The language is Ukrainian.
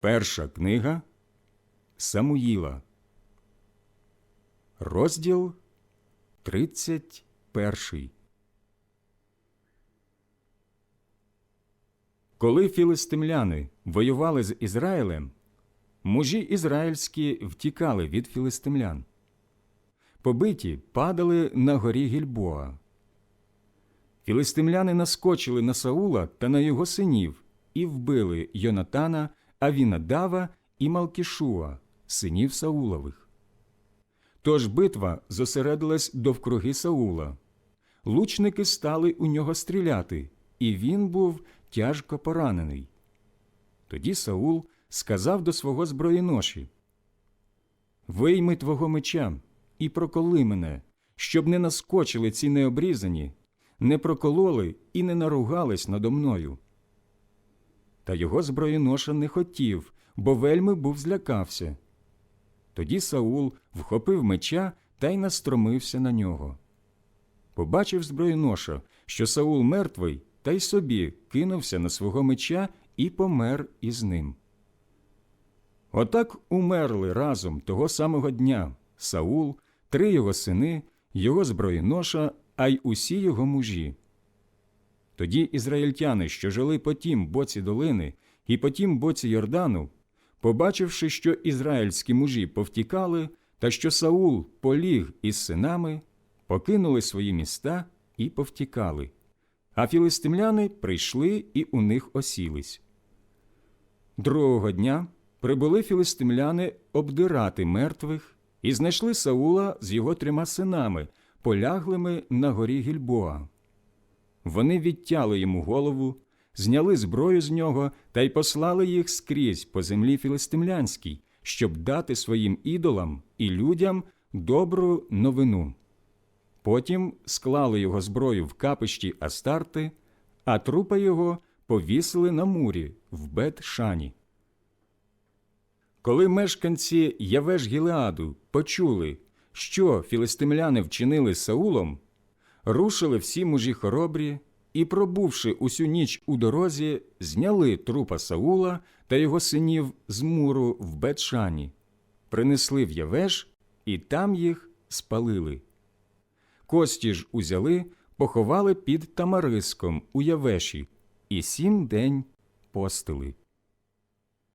Перша книга Самуїла, розділ 31. Коли філистимляни воювали з Ізраїлем, мужі ізраїльські втікали від філистимлян. Побиті падали на горі Гільбоа. Філистимляни наскочили на Саула та на його синів і вбили Йонатана, Авінадава і Малкішуа, синів Саулових. Тож битва зосередилась довкруги Саула. Лучники стали у нього стріляти, і він був тяжко поранений. Тоді Саул сказав до свого зброєноші Вийми твого меча і проколи мене, щоб не наскочили ці необрізані, не прокололи і не наругались надо мною. Та його зброєноша не хотів, бо вельми був злякався. Тоді Саул вхопив меча та й настромився на нього. Побачив зброєноша, що Саул мертвий, та й собі кинувся на свого меча і помер із ним. Отак умерли разом того самого дня Саул, три його сини, його зброєноша, а й усі його мужі. Тоді ізраїльтяни, що жили по тім боці долини і по тім боці Йордану, побачивши, що ізраїльські мужі повтікали, та що Саул поліг із синами, покинули свої міста і повтікали. А філистимляни прийшли і у них осілись. Другого дня прибули філистимляни обдирати мертвих і знайшли Саула з його трьома синами, поляглими на горі Гільбоа. Вони відтяли йому голову, зняли зброю з нього та й послали їх скрізь по землі філистимлянській, щоб дати своїм ідолам і людям добру новину. Потім склали його зброю в капищі Астарти, а трупа його повісили на мурі в Бет-Шані. Коли мешканці Явеш Гілеаду почули, що філистимляни вчинили Саулом, рушили всі мужі хоробрі і, пробувши усю ніч у дорозі, зняли трупа Саула та його синів з муру в Бетшані, принесли в Явеш і там їх спалили. Кості ж узяли, поховали під Тамариском у Явеші і сім день постили.